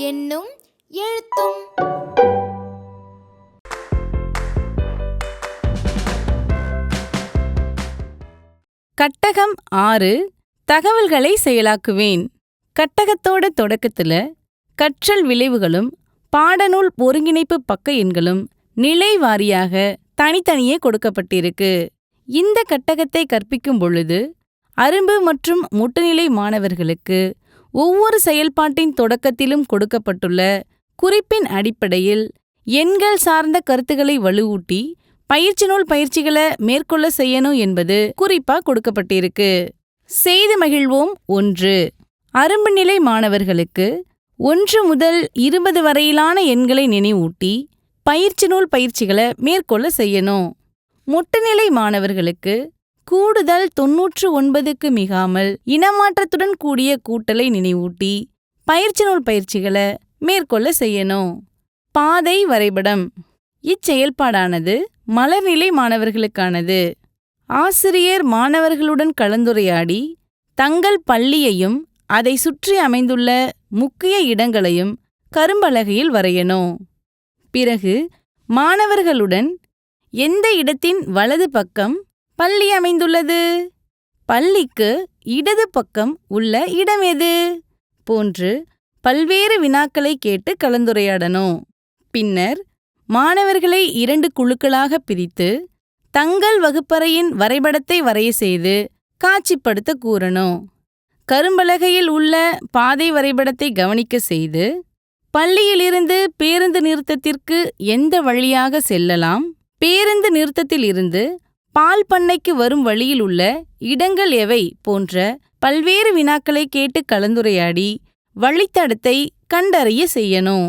என்னும் எழுத்தும். கட்டகம் ஆறு தகவல்களை செயலாக்குவேன். கட்டகத்தோட தொடக்கத்துல கற்றல் விளைவுகளும் பாடநூல் ஒருங்கிணைப்பு பக்க எண்களும் நிலை வாரியாக தனித்தனியே கொடுக்கப்பட்டிருக்கு. இந்த கட்டகத்தை கற்பிக்கும் பொழுது அரும்பு மற்றும் முட்டுநிலை மாணவர்களுக்கு ஒவ்வொரு செயல்பாட்டின் தொடக்கத்திலும் கொடுக்கப்பட்டுள்ள குறிப்பின் அடிப்படையில் எண்கள் சார்ந்த கருத்துக்களை வலுவூட்டி பயிற்சி நூல் பயிற்சிகளை மேற்கொள்ள செய்யணும் என்பது குறிப்பா கொடுக்கப்பட்டிருக்கு. செய்து மகிழ்வோம் ஒன்று. அரும்பு நிலை மாணவர்களுக்கு ஒன்று முதல் இருபது வரையிலான எண்களை நினைவூட்டி பயிற்சி நூல் பயிற்சிகளை மேற்கொள்ள செய்யணும். முட்டுநிலை மாணவர்களுக்கு கூடுதல் தொன்னூற்று ஒன்பதுக்கு மிகாமல் இனமாற்றத்துடன் கூடிய கூட்டலை நினைவூட்டி பயிற்சி நூல் பயிற்சிகளை மேற்கொள்ள செய்யணும். பாதை வரைபடம். இச்செயல்பாடானது மலர்நிலை மாணவர்களுக்கானது. ஆசிரியர் மாணவர்களுடன் கலந்துரையாடி தங்கள் பள்ளியையும் அதை சுற்றி அமைந்துள்ள முக்கிய இடங்களையும் கரும்பலகையில் வரையணும். பிறகு மாணவர்களுடன் எந்த இடத்தின் வலது பக்கம் பள்ளி அமைந்துள்ளது? பள்ளிக்கு இடது பக்கம் உள்ள இடம் எது? போன்று பல்வேறு வினாக்களை கேட்டு கலந்துரையாடணும். பின்னர் மாணவர்களை இரண்டு குழுக்களாக பிரித்து தங்கள் வகுப்பறையின் வரைபடத்தை வரைய செய்து காட்சிப்படுத்த கூறணும். கரும்பலகையில் உள்ள பாதை வரைபடத்தை கவனிக்க செய்து பள்ளியிலிருந்து பேருந்து நிறுத்தத்திற்கு எந்த வழியாக செல்லலாம்? பேருந்து நிறுத்தத்திலிருந்து பால் பண்ணைக்கு வரும் வழியில் உள்ள இடங்கள் எவை போன்ற பல்வேறு வினாக்களை கேட்டு கலந்துரையாடி வழித்தடத்தை கண்டறிய செய்யணும்.